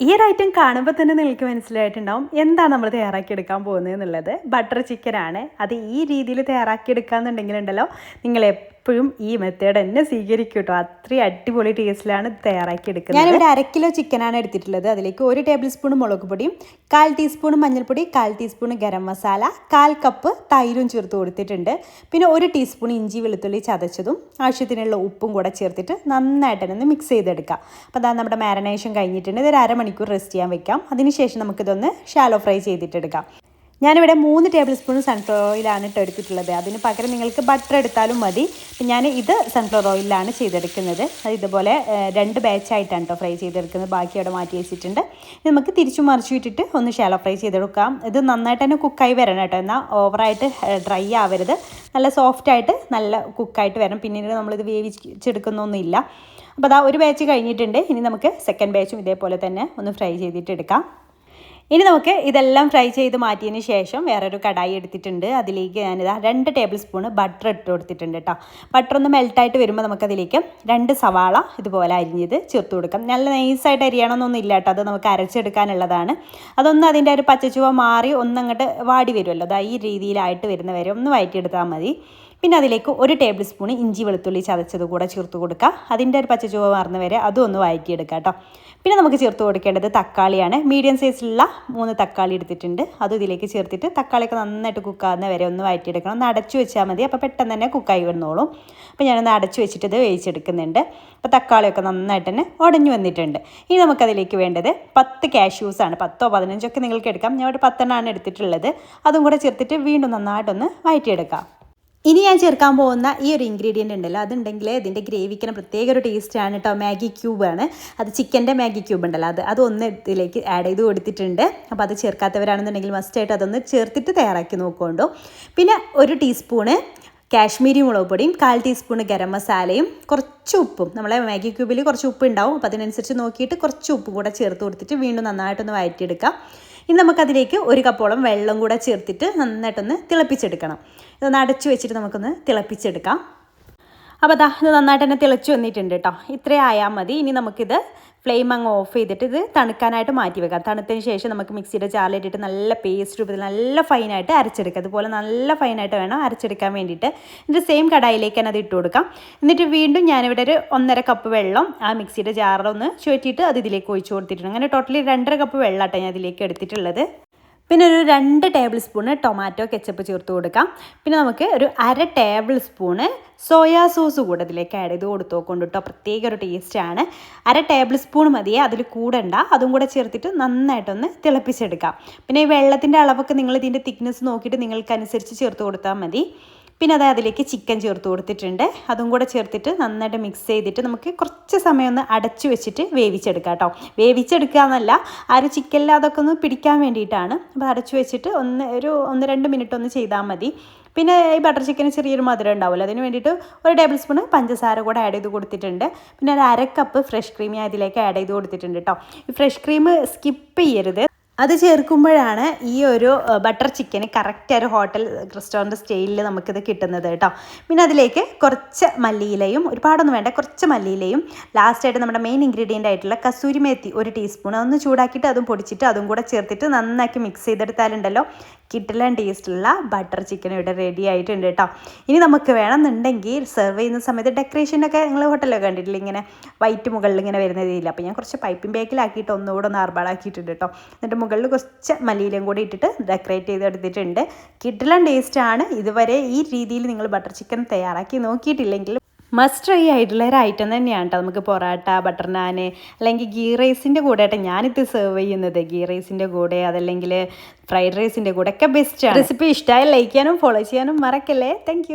ഈ ഒരു ഐറ്റം കാണുമ്പോൾ തന്നെ നിങ്ങൾക്ക് മനസ്സിലായിട്ടുണ്ടാവും എന്താണ് നമ്മൾ തയ്യാറാക്കിയെടുക്കാൻ പോകുന്നത് എന്നുള്ളത്. ബട്ടർ ചിക്കനാണ് അത് ഈ രീതിയിൽ തയ്യാറാക്കിയെടുക്കാന്നുണ്ടെങ്കിലുണ്ടല്ലോ നിങ്ങൾ എപ്പോഴും ഈ മെത്തേഡ് തന്നെ സ്വീകരിക്കും കേട്ടോ അത്രയും അടിപൊളി ടേസ്റ്റിലാണ് തയ്യാറാക്കി എടുക്കുന്നത്. ഞാനിവിടെ അര കിലോ ചിക്കനാണ് എടുത്തിട്ടുള്ളത്. അതിലേക്ക് ഒരു ടേബിൾ സ്പൂൺ മുളക് പൊടിയും കാൽ ടീസ്പൂൺ മഞ്ഞൾപ്പൊടി കാൽ ടീസ്പൂൺ ഗരം മസാല കാൽ കപ്പ് തൈരും ചേർത്ത് കൊടുത്തിട്ടുണ്ട്. പിന്നെ ഒരു ടീസ്പൂൺ ഇഞ്ചി വെളുത്തുള്ളി ചതച്ചതും ആവശ്യത്തിനുള്ള ഉപ്പും കൂടെ ചേർത്തിട്ട് നന്നായിട്ട് തന്നെ മിക്സ് ചെയ്തെടുക്കാം. അപ്പോൾ അതാ നമ്മുടെ മാരിനേഷൻ കഴിഞ്ഞിട്ടുണ്ട്. ഇതൊരു അരമണിക്കൂർ റെസ്റ്റ് ചെയ്യാൻ വെക്കാം. അതിനുശേഷം നമുക്കിതൊന്ന് ഷാലോ ഫ്രൈ ചെയ്തിട്ടെടുക്കാം ഞാനിവിടെ മൂന്ന് ടേബിൾ സ്പൂൺ സൺഫ്ലവർ ഓയിലാണ് ഇട്ട് എടുത്തിട്ടുള്ളത്. അതിന് പകരം നിങ്ങൾക്ക് ബട്ടർ എടുത്താലും മതി. ഞാൻ ഇത് സൺഫ്ലവർ ഓയിലാണ് ചെയ്തെടുക്കുന്നത്. അത് ഇതുപോലെ രണ്ട് ബാച്ചായിട്ടാണ് കേട്ടോ ഫ്രൈ ചെയ്തെടുക്കുന്നത്. ബാക്കി അവിടെ മാറ്റി വെച്ചിട്ടുണ്ട്. നമുക്ക് തിരിച്ചു മറിച്ചു ഇട്ടിട്ട് ഒന്ന് ഷാലോ ഫ്രൈ ചെയ്തെടുക്കാം. ഇത് നന്നായിട്ട് തന്നെ കുക്കായി വരണം കേട്ടോ എന്നാൽ ഓവറായിട്ട് ഡ്രൈ ആവരുത്. നല്ല സോഫ്റ്റ് ആയിട്ട് നല്ല കുക്കായിട്ട് വരണം. പിന്നീട് നമ്മളിത് വേവിച്ചെടുക്കുന്നൊന്നുമില്ല. അപ്പോൾ അതാ ഒരു ബാച്ച് കഴിഞ്ഞിട്ടുണ്ട്. ഇനി നമുക്ക് സെക്കൻഡ് ബാച്ചും ഇതേപോലെ തന്നെ ഒന്ന് ഫ്രൈ ചെയ്തിട്ട് എടുക്കാം. ഇനി നമുക്ക് ഇതെല്ലാം ഫ്രൈ ചെയ്ത് മാറ്റിയതിന് ശേഷം വേറൊരു കടായി എടുത്തിട്ടുണ്ട്. അതിലേക്ക് ഞാനിതാ രണ്ട് ടേബിൾ സ്പൂൺ ബട്ടർ ഇട്ട് കൊടുത്തിട്ടുണ്ട് കേട്ടോ ബട്ടർ ഒന്ന് മെൽട്ടായിട്ട് വരുമ്പോൾ നമുക്കതിലേക്ക് രണ്ട് സവാള ഇതുപോലെ അരിഞ്ഞത് ചേർത്ത് കൊടുക്കാം. നല്ല നൈസായിട്ട് അരിയണമെന്നൊന്നും ഇല്ല കേട്ടോ അത് നമുക്ക് അരച്ചെടുക്കാനുള്ളതാണ്. അതൊന്ന് അതിന്റെ ഒരു പച്ചച്ചുവ മാറി ഒന്നങ്ങോട്ട് വാടി വരുമല്ലോ അതാ ഈ രീതിയിലായിട്ട് വരുന്നവരെ ഒന്ന് വയറ്റിയെടുത്താൽ മതി. പിന്നെ അതിലേക്ക് ഒരു ടേബിൾ സ്പൂൺ ഇഞ്ചി വെളുത്തുള്ളി ചതച്ചത് കൂടെ ചേർത്ത് കൊടുക്കുക അതിന്റെ ഒരു പച്ചച്ചുവ ചുവ മാറുന്ന വരെ അതും ഒന്ന് വഴറ്റിയെടുക്കുക കേട്ടോ പിന്നെ നമുക്ക് ചേർത്ത് കൊടുക്കേണ്ടത് തക്കാളിയാണ്. മീഡിയം സൈസിലുള്ള മൂന്ന് തക്കാളി എടുത്തിട്ടുണ്ട്. അതും ഇതിലേക്ക് ചേർത്തിട്ട് തക്കാളിയൊക്കെ നന്നായിട്ട് കുക്കാവുന്ന വരെ ഒന്ന് വഴറ്റിയെടുക്കണം. ഒന്ന് അടച്ചു വെച്ചാൽ മതി. അപ്പോൾ പെട്ടെന്ന് തന്നെ കുക്കായി വന്നോളും. അപ്പോൾ ഞാനൊന്ന് അടച്ചു വെച്ചിട്ട് ഇത് വേവിച്ചെടുക്കുന്നുണ്ട്. അപ്പോൾ തക്കാളിയൊക്കെ നന്നായിട്ട് തന്നെ ഉടഞ്ഞു വന്നിട്ടുണ്ട്. ഇനി നമുക്കതിലേക്ക് വേണ്ടത് പത്ത് കാഷ്യൂസാണ് പത്തോ പതിനഞ്ചോ ഒക്കെ നിങ്ങൾക്ക് എടുക്കാം. ഞാൻ ഒരു പത്തെണ്ണമാണ് എടുത്തിട്ടുള്ളത്. അതും കൂടെ ചേർത്തിട്ട് വീണ്ടും നന്നായിട്ടൊന്ന് വഴറ്റിയെടുക്കാം. ഇനി ഞാൻ ചേർക്കാൻ പോകുന്ന ഈ ഒരു ഇൻഗ്രീഡിയന്റ് ഉണ്ടല്ലോ അതുണ്ടെങ്കിൽ ഇതിന്റെ ഗ്രേവിക്കിന് പ്രത്യേക ഒരു ടേസ്റ്റാണ് കേട്ടോ മാഗി ക്യൂബാണ് അത് ചിക്കന്റെ മാഗി ക്യൂബ് ഉണ്ടല്ലോ അത് അതൊന്ന് ഇതിലേക്ക് ആഡ് ചെയ്ത് കൊടുത്തിട്ടുണ്ട്. അപ്പോൾ അത് ചേർക്കാത്തവരാണെന്നുണ്ടെങ്കിൽ മസ്റ്റായിട്ട് അതൊന്ന് ചേർത്തിട്ട് തയ്യാറാക്കി നോക്കുകൊണ്ടോ. പിന്നെ ഒരു ടീസ്പൂണ് കാശ്മീരി മുളക് പൊടിയും കാൽ ടീസ്പൂൺ ഗരം മസാലയും കുറച്ച് ഉപ്പും. നമ്മളെ മാഗി ക്യൂബിൽ കുറച്ച് ഉപ്പ് ഉണ്ടാവും. അപ്പോൾ അതിനനുസരിച്ച് നോക്കിയിട്ട് കുറച്ച് ഉപ്പ് കൂടെ ചേർത്ത് കൊടുത്തിട്ട് വീണ്ടും നന്നായിട്ടൊന്ന് വഴറ്റിയെടുക്കാം ഇനി നമുക്കതിലേക്ക് ഒരു കപ്പോളം വെള്ളം കൂടെ ചേർത്തിട്ട് നന്നായിട്ടൊന്ന് തിളപ്പിച്ചെടുക്കണം. ഇതൊന്ന് അടച്ചു വെച്ചിട്ട് നമുക്കൊന്ന് തിളപ്പിച്ചെടുക്കാം. അപ്പോൾ അതാ ഇത് നന്നായിട്ട് തന്നെ തിളച്ച് വന്നിട്ടുണ്ട് കേട്ടോ. ഇത്രയും ആയാൽ മതി. ഇനി നമുക്കിത് ഫ്ലെയിം അങ്ങ് ഓഫ് ചെയ്തിട്ട് ഇത് തണുക്കാനായിട്ട് മാറ്റി വെക്കാം. തണുത്തതിന് ശേഷം നമുക്ക് മിക്സിയുടെ ചാലിട്ടിട്ട് നല്ല പേസ്റ്റ് രൂപത്തിൽ നല്ല ഫൈനായിട്ട് അരച്ചെടുക്കുക അതുപോലെ നല്ല ഫൈനായിട്ട് വേണം അരച്ചെടുക്കാൻ വേണ്ടിയിട്ട്. എന്നിട്ട് സെയിം കടായിലേക്ക് തന്നെ അത് ഇട്ട് കൊടുക്കാം. എന്നിട്ട് വീണ്ടും ഞാനിവിടെ ഒരു ഒന്നര കപ്പ് വെള്ളം ആ മിക്സിയുടെ ജാറിലൊന്ന് ചുറ്റിയിട്ട് അത് ഇതിലേക്ക് ഒഴിച്ചു കൊടുത്തിട്ടുണ്ട്. അങ്ങനെ ടോട്ടലി രണ്ടര കപ്പ് വെള്ളമാട്ടോ ഞാൻ ഇതിലേക്ക് എടുത്തിട്ടുള്ളത്. പിന്നെ ഒരു രണ്ട് ടേബിൾ സ്പൂണ് ടൊമാറ്റോ കെച്ചപ്പ് ചേർത്ത് കൊടുക്കാം. പിന്നെ നമുക്ക് ഒരു അര ടേബിൾ സ്പൂണ് സോയാ സോസ് കൂടെ അതിലേക്ക് ആഡ് ചെയ്ത് കൊടുത്തോ നോക്കൊണ്ട് കേട്ടോ. പ്രത്യേക ഒരു ടേസ്റ്റാണ് അര ടേബിൾ സ്പൂൺ മതിയേ അതിൽ കൂടണ്ട. അതും കൂടെ ചേർത്തിട്ട് നന്നായിട്ടൊന്ന് തിളപ്പിച്ചെടുക്കാം. പിന്നെ ഈ വെള്ളത്തിന്റെ അളവൊക്കെ നിങ്ങൾ ഇതിന്റെ തിക്നെസ് നോക്കിയിട്ട് നിങ്ങൾക്കനുസരിച്ച് ചേർത്ത് കൊടുത്താൽ മതി. പിന്നെ അത് അതിലേക്ക് ചിക്കൻ ചേർത്ത് കൊടുത്തിട്ടുണ്ട്. അതും കൂടെ ചേർത്തിട്ട് നന്നായിട്ട് മിക്സ് ചെയ്തിട്ട് നമുക്ക് കുറച്ച് സമയം ഒന്ന് അടച്ചു വെച്ചിട്ട് വേവിച്ചെടുക്കാം കേട്ടോ. വേവിച്ചെടുക്കുക എന്നല്ല ആ ഒരു ചിക്കനിൽ അതൊക്കെ ഒന്ന് പിടിക്കാൻ വേണ്ടിയിട്ടാണ്. അപ്പോൾ അടച്ചു വെച്ചിട്ട് ഒന്ന് ഒരു ഒന്ന് രണ്ട് മിനിറ്റ് ഒന്ന് ചെയ്താൽ മതി. പിന്നെ ഈ ബട്ടർ ചിക്കന് ചെറിയൊരു മധുരം ഉണ്ടാവില്ല അതിന് വേണ്ടിയിട്ട് ഒരു ടേബിൾ സ്പൂൺ പഞ്ചസാര കൂടെ ആഡ് ചെയ്ത് കൊടുത്തിട്ടുണ്ട്. പിന്നെ ഒരു അര കപ്പ് ഫ്രഷ് ക്രീം ഞാൻ ഇതിലേക്ക് ആഡ് ചെയ്ത് കൊടുത്തിട്ടുണ്ട് കേട്ടോ ഈ ഫ്രഷ് ക്രീം സ്കിപ്പ് ചെയ്യരുത്. അത് ചേർക്കുമ്പോഴാണ് ഈ ഒരു ബട്ടർ ചിക്കന് കറക്റ്റ് ഒരു ഹോട്ടൽ റെസ്റ്റോറന്റ് സ്റ്റൈലിൽ നമുക്കിത് കിട്ടുന്നത് കേട്ടോ പിന്നെ അതിലേക്ക് കുറച്ച് മല്ലിയിലയും ഒരുപാടൊന്നും വേണ്ട കുറച്ച് മല്ലിയിലയും ലാസ്റ്റായിട്ട് നമ്മുടെ മെയിൻ ഇൻഗ്രീഡിയന്റ് ആയിട്ടുള്ള കസൂരി മേത്തി ഒരു ടീസ്പൂൺ അതൊന്ന് ചൂടാക്കിയിട്ട് അതും പൊടിച്ചിട്ട് അതും കൂടെ ചേർത്തിട്ട് നന്നാക്കി മിക്സ് ചെയ്തെടുത്താലുണ്ടല്ലോ. കിട്ടലാൻ ടേസ്റ്റുള്ള ബട്ടർ ചിക്കൻ ഇവിടെ റെഡി ആയിട്ടുണ്ട് കേട്ടോ ഇനി നമുക്ക് വേണമെന്നുണ്ടെങ്കിൽ സെർവ് ചെയ്യുന്ന സമയത്ത് ഡെക്കറേഷനൊക്കെ നിങ്ങൾ ഹോട്ടലൊക്കെ കണ്ടിട്ടില്ല? ഇങ്ങനെ വൈറ്റ് മുകളിൽ ഇങ്ങനെ വരുന്ന രീതിയിൽ അപ്പോൾ ഞാൻ കുറച്ച് പൈപ്പിംഗ് ബാക്കിലാക്കിയിട്ട് ഒന്നുകൂടെ ഒന്ന് ആർബാളാക്കിയിട്ടുണ്ട് കേട്ടോ എന്നിട്ട് മുകളിൽ കുറച്ച് മല്ലിയിലും കൂടി ഇട്ടിട്ട് ഡെക്കറേറ്റ് ചെയ്ത് എടുത്തിട്ടുണ്ട്. കിട്ടില്ല ടേസ്റ്റാണ് ഇതുവരെ ഈ രീതിയിൽ നിങ്ങൾ ബട്ടർ ചിക്കൻ തയ്യാറാക്കി നോക്കിയിട്ടില്ലെങ്കിൽ മസ്റ്റ് ട്രൈ ആയിട്ടുള്ള ഒരു ഐറ്റം തന്നെയാണ് കേട്ടോ നമുക്ക് പൊറാട്ട ബട്ടർ നാൻ അല്ലെങ്കിൽ ഗീ റൈസിന്റെ കൂടെ ആയിട്ട് ഞാനിത് സെർവ് ചെയ്യുന്നത്. ഗീ റൈസിന്റെ കൂടെ അതല്ലെങ്കിൽ ഫ്രൈഡ് റൈസിന്റെ കൂടെ ഒക്കെ ബെസ്റ്റാണ് റെസിപ്പി ഇഷ്ടമായി ലൈക്ക് ചെയ്യാനും ഫോളോ ചെയ്യാനും മറക്കല്ലേ? താങ്ക്